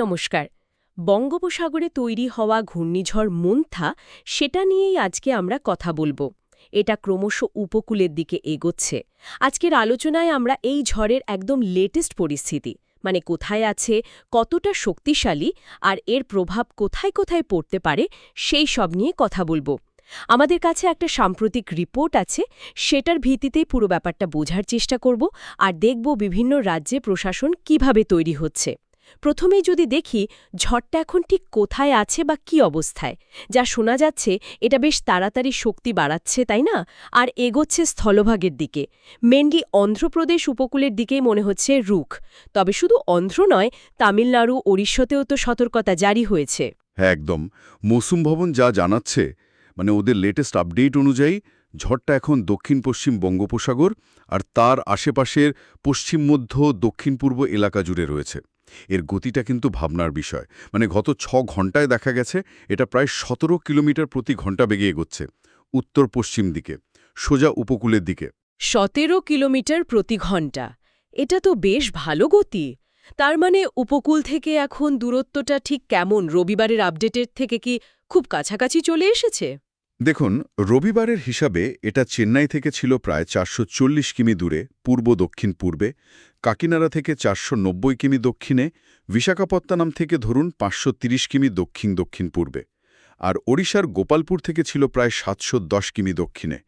নমস্কার। বঙ্গোপসাগরে তৈরি হওয়া ঘূর্ণিঝড় মন্থা সেটা নিয়েই আজকে আমরা কথা বলব। এটা ক্রমশ উপকূলের দিকে এগোচ্ছে। আজকের আলোচনায় আমরা এই ঝড়ের একদম লেটেস্ট পরিস্থিতি মানে কোথায় আছে, কতটা শক্তিশালী, আর এর প্রভাব কোথায় কোথায় পড়তে পারে, সেই সব নিয়ে কথা বলব। আমাদের কাছে একটা সাম্প্রতিক রিপোর্ট আছে, সেটার ভিত্তিতেই পুরো ব্যাপারটা বোঝার চেষ্টা করব, আর দেখব বিভিন্ন রাজ্যে প্রশাসন কীভাবে তৈরি হচ্ছে। প্রথমেই যদি দেখি ঝড়টা এখন ঠিক কোথায় আছে বা কি অবস্থায়, যা শোনা যাচ্ছে এটা বেশ তাড়াতাড়ি শক্তি বাড়াচ্ছে, তাই না? আর এগোচ্ছে স্থলভাগের দিকে। মেনলি অন্ধ্রপ্রদেশ উপকূলের দিকেই মনে হচ্ছে রুখ। তবে শুধু অন্ধ্র নয়, তামিলনাড়ু ওড়িশাতেও তো সতর্কতা জারি হয়েছে। হ্যাঁ একদম। মৌসুম ভবন যা জানাচ্ছে মানে ওদের লেটেস্ট আপডেট অনুযায়ী ঝড়টা এখন দক্ষিণ পশ্চিম বঙ্গোপসাগর আর তার আশেপাশের পশ্চিম মধ্য দক্ষিণ পূর্ব এলাকা জুড়ে রয়েছে। এর গতিটা কিন্তু ভাবনার বিষয়। মানে গত ছ ঘন্টায় দেখা গেছে এটা প্রায় সতেরো কিলোমিটার প্রতি ঘণ্টা বেগে এগোচ্ছে উত্তর পশ্চিম দিকে সোজা উপকূলের দিকে। সতেরো কিলোমিটার প্রতি ঘণ্টা এটা তো বেশ ভালো গতি। তার মানে উপকূল থেকে এখন দূরত্বটা ঠিক কেমন? রবিবারের আপডেটের থেকে কি খুব কাছাকাছি চলে এসেছে? দেখুন রবিবারের হিসাবে এটা চেন্নাই থেকে ছিল প্রায় চারশো চল্লিশ কিমি দূরে পূর্ব দক্ষিণ পূর্বে। কাকিনাড়া থেকে চারশো নব্বই কিমি দক্ষিণে, বিশাখাপত্তনম থেকে ধরুন পাঁচশো কিমি দক্ষিণ দক্ষিণ পূর্বে। আর ওড়িশার গোপালপুর থেকে ছিল প্রায় সাতশো দশ কিমি দক্ষিণে।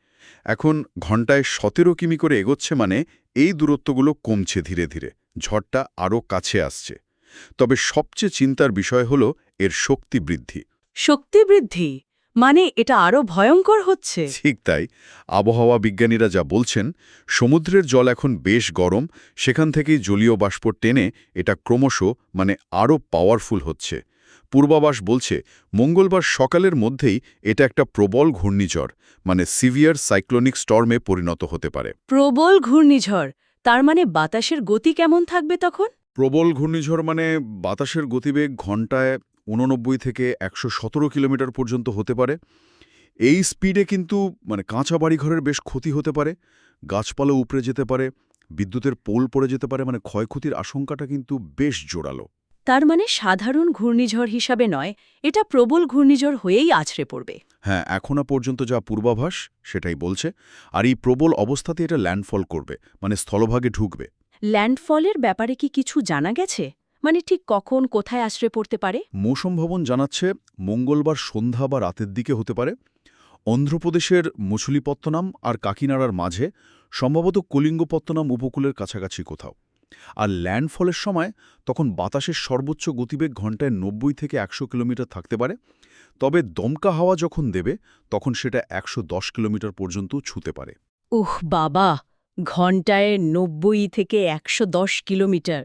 এখন ঘন্টায় সতেরো কিমি করে এগোচ্ছে মানে এই দূরত্বগুলো কমছে ধীরে ধীরে, ঝড়টা আরও কাছে আসছে। তবে সবচেয়ে চিন্তার বিষয় হল এর শক্তি বৃদ্ধি। শক্তি বৃদ্ধি? মানে এটা আরও ভয়ঙ্কর হচ্ছে। ঠিক তাই। আবহাওয়া বিজ্ঞানীরা যা বলছেন সমুদ্রের জল এখন বেশ গরম সেখান থেকেই জলীয় বাষ্প টেনে এটা ক্রমশ মানে আরও পাওয়ারফুল হচ্ছে। পূর্বাবাস বলছে মঙ্গলবার সকালের মধ্যেই এটা একটা প্রবল ঘূর্ণিঝড় মানে সিভিয়ার সাইক্লোনিক স্টর্মে পরিণত হতে পারে। প্রবল ঘূর্ণিঝড় তার মানে বাতাসের গতি কেমন থাকবে তখন? প্রবল ঘূর্ণিঝড় মানে বাতাসের গতিবেগ ঘন্টায় উননব্বই থেকে একশো সতেরো কিলোমিটার পর্যন্ত হতে পারে। এই স্পিডে কিন্তু মানে কাঁচা বাড়িঘরের বেশ ক্ষতি হতে পারে গাছপালা উপড়ে যেতে পারে বিদ্যুতের পোল পড়ে যেতে পারে মানে ক্ষয়ক্ষতির আশঙ্কাটা কিন্তু বেশ জোরালো। তার মানে সাধারণ ঘূর্ণিঝড় হিসাবে নয় এটা প্রবল ঘূর্ণিঝড় হয়েই আছড়ে পড়বে। হ্যাঁ এখনও পর্যন্ত যা পূর্বাভাস সেটাই বলছে। আর এই প্রবল অবস্থাতে এটা ল্যান্ডফল করবে মানে স্থলভাগে ঢুকবে। ল্যান্ডফলের ব্যাপারে কি কিছু জানা গেছে? মানে ঠিক কখন কোথায় আশ্রয় পড়তে পারে? মৌসুম ভবন জানাচ্ছে মঙ্গলবার সন্ধ্যা বা রাতের দিকে হতে পারে। অন্ধ্রপ্রদেশের মুছুলিপত্তনাম আর কাকিনাড়ার মাঝে সম্ভবত কলিঙ্গপত্তনাম উপকূলের কাছাকাছি কোথাও। আর ল্যান্ডফলের সময় তখন বাতাসের সর্বোচ্চ গতিবেগ ঘন্টায় নব্বই থেকে একশো কিলোমিটার থাকতে পারে। তবে দমকা হাওয়া যখন দেবে তখন সেটা একশো দশ কিলোমিটার পর্যন্ত ছুতে পারে। উহ বাবা! ঘণ্টায় নব্বই থেকে একশো দশ কিলোমিটার।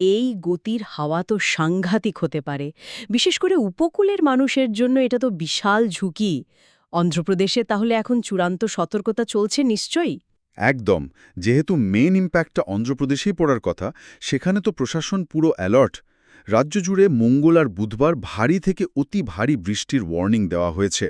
এই গতির হাওয়া তো সাংঘাতিক হতে পারে। বিশেষ করে উপকূলের মানুষের জন্য এটা তো বিশাল ঝুঁকি। অন্ধ্রপ্রদেশে তাহলে এখন চূড়ান্ত সতর্কতা চলছে নিশ্চয়ই? একদম। যেহেতু মেন ইম্প্যাক্টটা অন্ধ্রপ্রদেশেই পড়ার কথা, সেখানে তো প্রশাসন পুরো অ্যালার্ট রাজ্য জুড়ে মঙ্গল আর বুধবার ভারী থেকে অতি ভারী বৃষ্টির ওয়ার্নিং দেওয়া হয়েছে।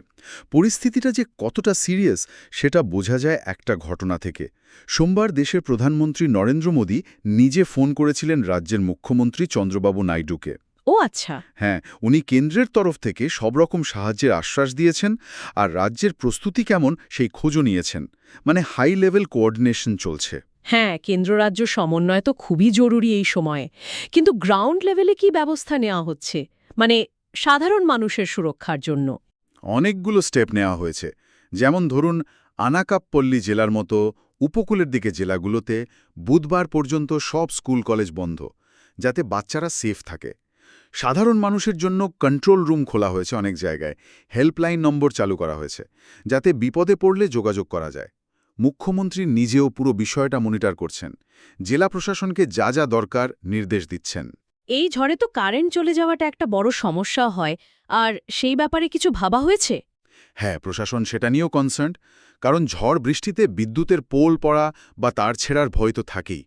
পরিস্থিতিটা যে কতটা সিরিয়াস সেটা বোঝা যায় একটা ঘটনা থেকে। সোমবার দেশের প্রধানমন্ত্রী নরেন্দ্র মোদী নিজে ফোন করেছিলেন রাজ্যের মুখ্যমন্ত্রী চন্দ্রবাবু নাইডুকে। ও আচ্ছা। হ্যাঁ উনি কেন্দ্রের তরফ থেকে সব রকম সাহায্যের আশ্বাস দিয়েছেন আর রাজ্যের প্রস্তুতি কেমন সেই খোঁজও নিয়েছেন। মানে হাই লেভেল কোঅর্ডিনেশন চলছে। হ্যাঁ কেন্দ্র রাজ্য সমন্বয় তো খুবই জরুরি এই সময়ে। কিন্তু গ্রাউন্ড লেভেলে কি ব্যবস্থা নেওয়া হচ্ছে? মানে সাধারণ মানুষের সুরক্ষার জন্য। অনেকগুলো স্টেপ নেওয়া হয়েছে। যেমন ধরুন, আনাকাপ্পল্লী জেলার মতো উপকূলের দিকে জেলাগুলোতে বুধবার পর্যন্ত সব স্কুল কলেজ বন্ধ, যাতে বাচ্চারা সেফ থাকে। সাধারণ মানুষের জন্য কন্ট্রোল রুম খোলা হয়েছে অনেক জায়গায়। হেল্পলাইন নম্বর চালু করা হয়েছে, যাতে বিপদে পড়লে যোগাযোগ করা যায়। মুখ্যমন্ত্রী নিজেও পুরো বিষয়টা মনিটর করছেন। জেলা প্রশাসনকে যা যা দরকার নির্দেশ দিচ্ছেন। এই ঝড়ে তো কারেন্ট চলে যাওয়াটা একটা বড় সমস্যা হয়। আর সেই ব্যাপারে কিছু ভাবা হয়েছে? হ্যাঁ প্রশাসন সেটা নিয়েও কনসার্ন কারণ ঝড় বৃষ্টিতে বিদ্যুতের পোল পড়া বা তার ছেঁড়ার ভয় তো থাকেই।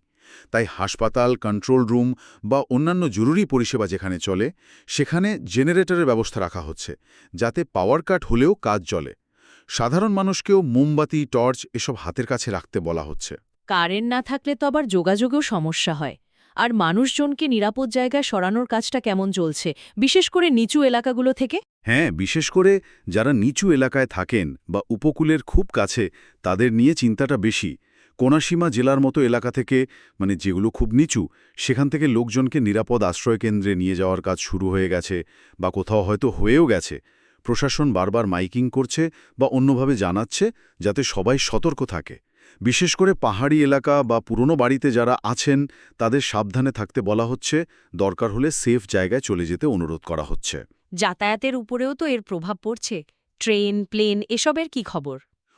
তাই হাসপাতাল কন্ট্রোল রুম বা অন্যান্য জরুরি পরিষেবা যেখানে চলে সেখানে জেনারেটরের ব্যবস্থা রাখা হচ্ছে যাতে পাওয়ার কাট হলেও কাজ চলে। সাধারণ মানুষকেও মোমবাতি টর্চ এসব হাতের কাছে রাখতে বলা হচ্ছে। কারেন্ট না থাকলে তো আবার যোগাযোগেও সমস্যা হয়। আর মানুষজনকে নিরাপদ জায়গায় সরানোর কাজটা কেমন চলছে? বিশেষ করে নিচু এলাকাগুলো থেকে? হ্যাঁ বিশেষ করে যারা নিচু এলাকায় থাকেন বা উপকূলের খুব কাছে তাদের নিয়ে চিন্তাটা বেশি। কোনাসীমা জেলার মতো এলাকা থেকে মানে যেগুলো খুব নিচু সেখান থেকে লোকজনকে নিরাপদ আশ্রয়কেন্দ্রে নিয়ে যাওয়ার কাজ শুরু হয়ে গেছে বা কোথাও হয়তো হয়েও গেছে। প্রশাসন বারবার মাইকিং করছে বা অন্যভাবে জানাচ্ছে যাতে সবাই সতর্ক থাকে। বিশেষ করে পাহাড়ি এলাকা বা পুরনো বাড়িতে যারা আছেন তাদের সাবধানে থাকতে বলা হচ্ছে দরকার হলে সেফ জায়গায় চলে যেতে অনুরোধ করা হচ্ছে। যাতায়াতের উপরেও তো এর প্রভাব পড়ছে। ট্রেন প্লেন এসবের কি খবর?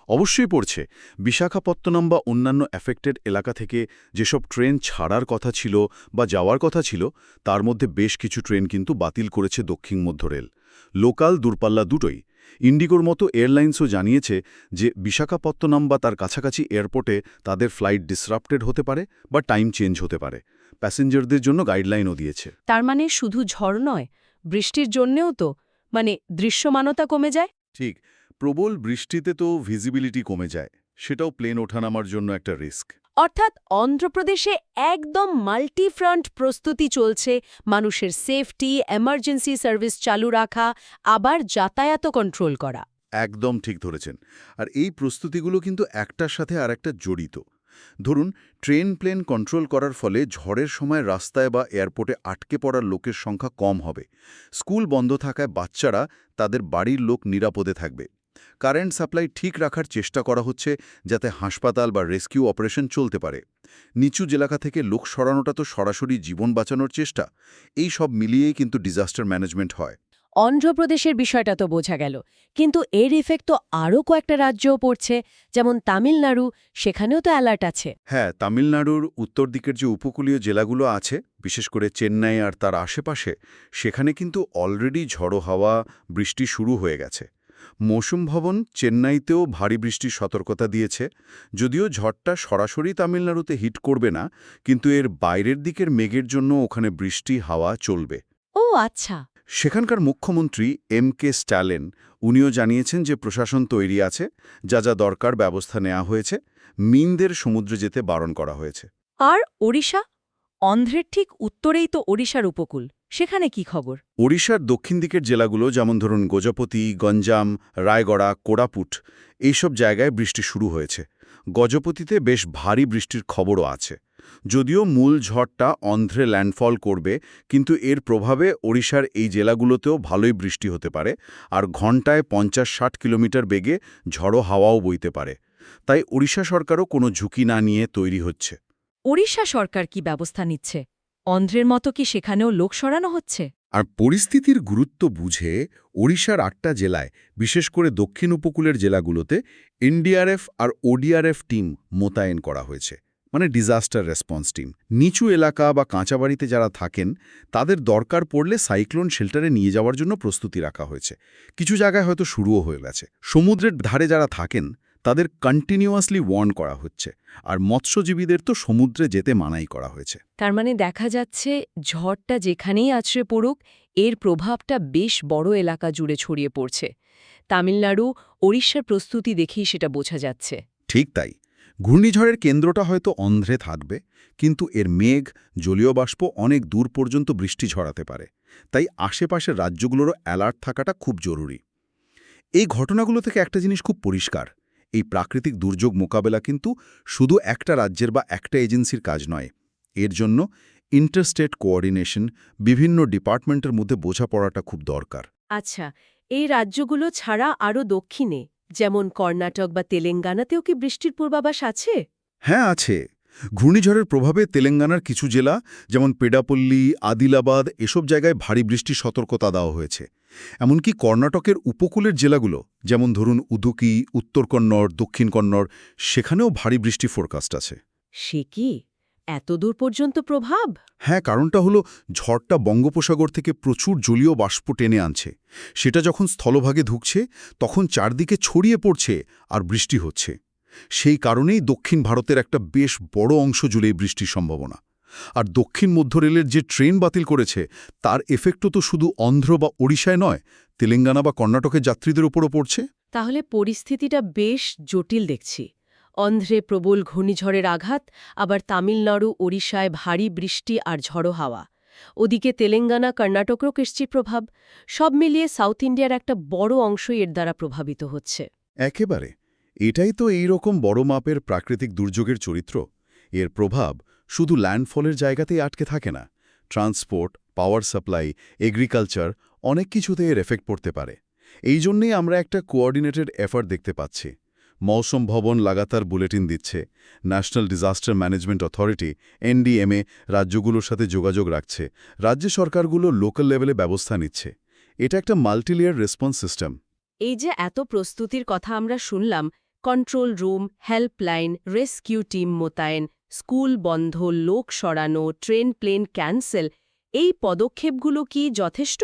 অবশ্যই পড়ছে। বিশাখাপত্তনম বা অন্যান্য অ্যাফেক্টেড এলাকা থেকে যেসব ট্রেন ছাড়ার কথা ছিল বা যাওয়ার কথা ছিল তার মধ্যে বেশ কিছু ট্রেন কিন্তু বাতিল করেছে দক্ষিণ মধ্য রেল। লোকাল দূরপাল্লা দুটোই। ইন্ডিগোর মতো এয়ারলাইন্সও জানিয়েছে যে বিশাখাপত্তনম বা তার কাছাকাছি এয়ারপোর্টে তাদের ফ্লাইট ডিসরাপ্টেড হতে পারে বা টাইম চেঞ্জ হতে পারে। প্যাসেঞ্জারদের জন্য গাইডলাইনও দিয়েছে। তার মানে শুধু ঝড় নয় বৃষ্টির জন্যেও তো মানে দৃশ্যমানতা কমে যায়? ঠিক প্রবল বৃষ্টিতে তো ভিজিবিলিটি কমে যায়। সেটাও প্লেন ওঠানামার জন্য একটা রিস্ক অর্থাৎ অন্ধ্রপ্রদেশে একদম মাল্টিফ্রন্ট প্রস্তুতি চলছে, মানুষের সেফটি, এমার্জেন্সি সার্ভিস চালু রাখা, আবার যাতায়াত কন্ট্রোল করা। একদম ঠিক ধরেছেন। আর এই প্রস্তুতিগুলো কিন্তু একটার সাথে আর একটা জড়িত। ধরুন, ট্রেন প্লেন কন্ট্রোল করার ফলে ঝড়ের সময় রাস্তায় বা এয়ারপোর্টে আটকে পড়ার লোকের সংখ্যা কম হবে। স্কুল বন্ধ থাকায় বাচ্চারা তাদের বাড়ির লোক নিরাপদে থাকবে। কারেন্ট সাপ্লাই ঠিক রাখার চেষ্টা করা হচ্ছে যাতে হাসপাতাল বা রেস্কিউ অপারেশন চলতে পারে। নিচু এলাকা থেকে লোক সরানোটা তো সরাসরি জীবন বাঁচানোর চেষ্টা। এই সব মিলিয়েই কিন্তু ডিজাস্টার ম্যানেজমেন্ট হয়। অন্ধ্রপ্রদেশের বিষয়টা তো বোঝা গেল। কিন্তু এর ইফেক্ট তো আরও কয়েকটা রাজ্যও পড়ছে। যেমন তামিলনাড়ু সেখানেও তো অ্যালার্ট আছে। হ্যাঁ তামিলনাড়ুর উত্তর দিকের যে উপকূলীয় জেলাগুলো আছে বিশেষ করে চেন্নাই আর তার আশেপাশে সেখানে কিন্তু অলরেডি ঝড়ো হাওয়া বৃষ্টি শুরু হয়ে গেছে। মৌসুম ভবন চেন্নাইতেও ভারী বৃষ্টির সতর্কতা দিয়েছে যদিও ঝড়টা সরাসরি তামিলনাড়ুতে হিট করবে না কিন্তু এর বাইরের দিকের মেঘের জন্য ওখানে বৃষ্টি হাওয়া চলবে। ও আচ্ছা। সেখানকার মুখ্যমন্ত্রী এম কে স্ট্যালেন উনিও জানিয়েছেন যে প্রশাসন তৈরি আছে যা যা দরকার ব্যবস্থা নেওয়া হয়েছে মিনদের সমুদ্রে যেতে বারণ করা হয়েছে। আর ওড়িশা? অন্ধ্রের ঠিক উত্তরেই তো ওড়িশার উপকূল। সেখানে কি খবর? ওড়িশার দক্ষিণ দিকের জেলাগুলো যেমন ধরুন গজপতি গঞ্জাম রায়গড়া কোড়াপুট এইসব জায়গায় বৃষ্টি শুরু হয়েছে। গজপতিতে বেশ ভারী বৃষ্টির খবরও আছে। যদিও মূল ঝড়টা অন্ধ্রে ল্যান্ডফল করবে কিন্তু এর প্রভাবে ওড়িশার এই জেলাগুলোতেও ভালোই বৃষ্টি হতে পারে আর ঘণ্টায় পঞ্চাশ ষাট কিলোমিটার বেগে ঝড়ো হাওয়াও বইতে পারে। তাই ওড়িশা সরকারও কোনো ঝুঁকি না নিয়ে তৈরি হচ্ছে। ওড়িশা সরকার কি ব্যবস্থা নিচ্ছে? অন্ধ্রের মতো কি সেখানেও লোক সরানো হচ্ছে? আর পরিস্থিতির গুরুত্ব বুঝে ওড়িশার আটটা জেলায়, বিশেষ করে দক্ষিণ উপকূলের জেলাগুলোতে, এনডিআরএফ আর ওডিআরএফ টিম মোতায়েন করা হয়েছে। মানে ডিজাস্টার রেসপন্স টিম। নিচু এলাকা বা কাঁচাবাড়িতে যারা থাকেন, তাদের দরকার পড়লে সাইক্লোন শেল্টারে নিয়ে যাওয়ার জন্য প্রস্তুতি রাখা হয়েছে। কিছু জায়গায় হয়তো শুরুও হয়ে গেছে। সমুদ্রের ধারে যারা থাকেন তাদের কন্টিনিউয়াসলি ওয়ার্ন করা হচ্ছে আর মৎস্যজীবীদের তো সমুদ্রে যেতে মানাই করা হয়েছে। তার মানে দেখা যাচ্ছে ঝড়টা যেখানেই আছড়ে পড়ুক এর প্রভাবটা বেশ বড় এলাকা জুড়ে ছড়িয়ে পড়ছে। তামিলনাড়ু ওড়িশার প্রস্তুতি দেখেই সেটা বোঝা যাচ্ছে। ঠিক তাই। ঘূর্ণিঝড়ের কেন্দ্রটা হয়তো অন্ধ্রে থাকবে কিন্তু এর মেঘ জলীয় বাষ্প অনেক দূর পর্যন্ত বৃষ্টি ঝরাতে পারে। তাই আশেপাশের রাজ্যগুলোরও অ্যালার্ট থাকাটা খুব জরুরি। এই ঘটনাগুলো থেকে একটা জিনিস খুব পরিষ্কার। এই প্রাকৃতিক দুর্যোগ মোকাবেলা কিন্তু শুধু একটা রাজ্যের বা একটা এজেন্সির কাজ নয়। এর জন্য ইন্টারস্টেট কোঅর্ডিনেশন বিভিন্ন ডিপার্টমেন্টের মধ্যে বোঝাপড়াটা খুব দরকার। আচ্ছা এই রাজ্যগুলো ছাড়া আরও দক্ষিণে যেমন কর্ণাটক বা তেলেঙ্গানাতেও কি বৃষ্টির পূর্বাভাস আছে? হ্যাঁ আছে। ঘূর্ণিঝড়ের প্রভাবে তেলেঙ্গানার কিছু জেলা যেমন পেডাপল্লী আদিলাবাদ এসব জায়গায় ভারী বৃষ্টির সতর্কতা দেওয়া হয়েছে। এমনকি কর্ণাটকের উপকূলের জেলাগুলো যেমন ধরুন উদুকি উত্তর কন্নড় দক্ষিণ কন্নড় সেখানেও ভারী বৃষ্টি ফোরকাস্ট আছে। সে কি? এতদূর পর্যন্ত প্রভাব? হ্যাঁ কারণটা হলো ঝড়টা বঙ্গোপসাগর থেকে প্রচুর জলীয় বাষ্প টেনে আনছে। সেটা যখন স্থলভাগে ঢুকছে তখন চারদিকে ছড়িয়ে পড়ছে আর বৃষ্টি হচ্ছে। সেই কারণেই দক্ষিণ ভারতের একটা বেশ বড় অংশ জুড়েই বৃষ্টির সম্ভাবনা। আর দক্ষিণ মধ্য রেলের যে ট্রেন বাতিল করেছে তার এফেক্টও তো শুধু অন্ধ্র বা ওড়িশায় নয় তেলেঙ্গানা বা কর্ণাটকের যাত্রীদের উপরও পড়ছে। তাহলে পরিস্থিতিটা বেশ জটিল দেখছি। অন্ধ্রে প্রবল ঘূর্ণিঝড়ের আঘাত আবার তামিলনাড়ু ওড়িশায় ভারী বৃষ্টি আর ঝড়ো হাওয়া। ওদিকে তেলেঙ্গানা কর্ণাটকেও কৃষ্টির প্রভাব। সব মিলিয়ে সাউথ ইন্ডিয়ার একটা বড় অংশই এর দ্বারা প্রভাবিত হচ্ছে। একেবারে। এটাই তো এই রকম বড় মাপের প্রাকৃতিক দুর্যোগের চরিত্র। এর প্রভাব শুধু ল্যান্ডফলের জায়গাতেই আটকে থাকে না, ট্রান্সপোর্ট, পাওয়ার সাপ্লাই, এগ্রিকালচার, অনেক কিছুতে এর এফেক্ট পড়তে পারে। এই জন্যেই আমরা একটা কোঅর্ডিনেটেড এফার্ট দেখতে পাচ্ছি। মৌসুম ভবন লাগাতার বুলেটিন দিচ্ছে। National disaster management authority, NDMA, রাজ্যগুলোর সাথে যোগাযোগ রাখছে। রাজ্য সরকারগুলো লোকাল লেভেলে ব্যবস্থা নিচ্ছে। এটা একটা মাল্টিলেয়ার রেসপন্স সিস্টেম। এই যে এত প্রস্তুতির কথা আমরা শুনলাম, control room, helpline, rescue team মোতায়েন স্কুল বন্ধ, লোক সরানো, ট্রেন প্লেন ক্যান্সেল, এই পদক্ষেপগুলো কি যথেষ্ট?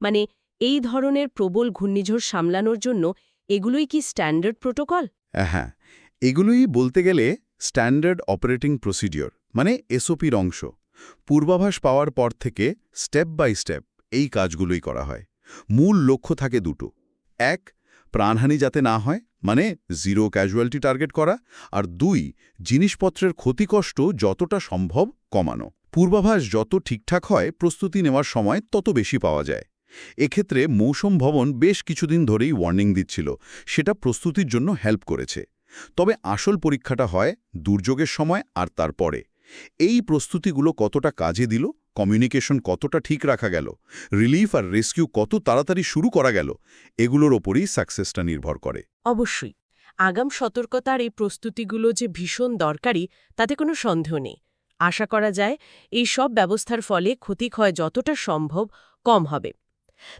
মানে এই ধরনের প্রবল ঘূর্ণিঝড় সামলানোর জন্য এগুলোই কি স্ট্যান্ডার্ড প্রোটোকল? হ্যাঁ এগুলোই বলতে গেলে স্ট্যান্ডার্ড অপারেটিং প্রসিডিওর মানে এসওপির অংশ। পূর্বাভাস পাওয়ার পর থেকে স্টেপ বাই স্টেপ এই কাজগুলোই করা হয়। মূল লক্ষ্য থাকে দুটো। এক, প্রাণহানি যাতে না হয় মানে জিরো ক্যাজুয়ালিটি টার্গেট করা। আর দুই, জিনিসপত্রের ক্ষতিকষ্ট যতটা সম্ভব কমানো। পূর্বাভাস যত ঠিকঠাক হয়, প্রস্তুতি নেওয়ার সময় তত বেশি পাওয়া যায়। এক্ষেত্রে মৌসুম ভবন বেশ কিছুদিন ধরেই ওয়ার্নিং দিচ্ছিল। সেটা প্রস্তুতির জন্য হেল্প করেছে। তবে আসল পরীক্ষাটা হয় দুর্যোগের সময় আর তারপরে। এই প্রস্তুতিগুলো কতটা কাজে দিল? কমিউনিকেশন কতটা ঠিক রাখা গেল, রিলিফ আর রেস্কিউ কত তাড়াতাড়ি শুরু করা গেল, এগুলোর ওপরই সাকসেসটা নির্ভর করে। অবশ্যই, আগাম সতর্কতার এই প্রস্তুতিগুলো যে ভীষণ দরকারি, তাতে কোনো সন্দেহ নেই। আশা করা যায়, এই সব ব্যবস্থার ফলে ক্ষতিক্ষয় যতটা সম্ভব কম হবে।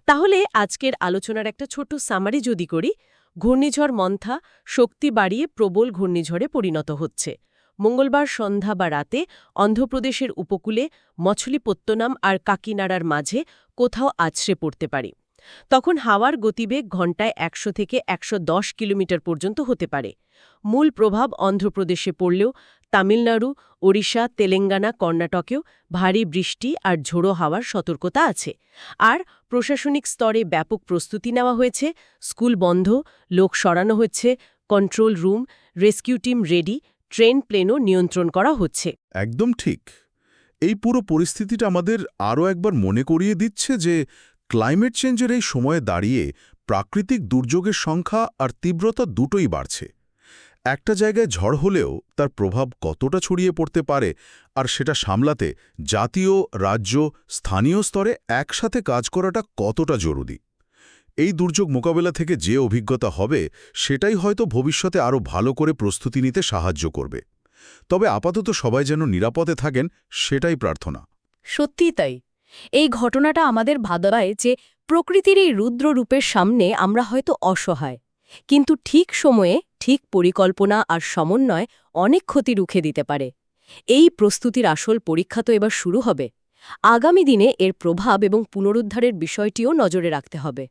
তাহলে আজকের আলোচনার একটা ছোট সামারি যদি করি, ঘূর্ণিঝড় মন্থা শক্তি বাড়িয়ে প্রবল ঘূর্ণিঝড়ে পরিণত হচ্ছে। মঙ্গলবার সন্ধ্যা বা রাতে অন্ধ্রপ্রদেশের উপকূলে মছলিপত্তনম আর কাকিনাড়ার মাঝে কোথাও আছড়ে পড়তে পারে। তখন হাওয়ার গতিবেগ ঘণ্টায় একশো থেকে একশো দশ কিলোমিটার পর্যন্ত হতে পারে। মূল প্রভাব অন্ধ্রপ্রদেশে পড়লেও তামিলনাড়ু, ওড়িশা, তেলেঙ্গানা, কর্ণাটকেও ভারী বৃষ্টি আর ঝোড়ো হাওয়ার সতর্কতা আছে। আর প্রশাসনিক স্তরে ব্যাপক প্রস্তুতি নেওয়া হয়েছে, স্কুল বন্ধ, লোক সরানো হচ্ছে, control room, rescue team ready train প্লেনও নিয়ন্ত্রণ করা হচ্ছে। একদম ঠিক। এই পুরো পরিস্থিতিটা আমাদের আরও একবার মনে করিয়ে দিচ্ছে যে ক্লাইমেট চেঞ্জের এই সময়ে দাঁড়িয়ে প্রাকৃতিক দুর্যোগের সংখ্যা আর তীব্রতা দুটোই বাড়ছে। একটা জায়গায় ঝড় হলেও তার প্রভাব কতটা ছড়িয়ে পড়তে পারে আর সেটা সামলাতে জাতীয়, রাজ্য, স্থানীয় স্তরে একসাথে কাজ করাটা কতটা জরুরি? এই দুর্যোগ মোকাবেলা থেকে যে অভিজ্ঞতা হবে, সেটাই হয়তো ভবিষ্যতে আরও ভালো করে প্রস্তুতি নিতে সাহায্য করবে। তবে আপাতত সবাই যেন নিরাপদে থাকেন, সেটাই প্রার্থনা। সত্যিই তাই। এই ঘটনাটা আমাদের ভাদায় যে প্রকৃতির এই রুদ্র রূপের সামনে আমরা হয়তো অসহায়। কিন্তু ঠিক সময়ে, ঠিক পরিকল্পনা আর সমন্বয় অনেক ক্ষতি রুখে দিতে পারে। এই প্রস্তুতির আসল পরীক্ষা তো এবার শুরু হবে। আগামী দিনে এর প্রভাব এবং পুনরুদ্ধারের বিষয়টিও নজরে রাখতে হবে।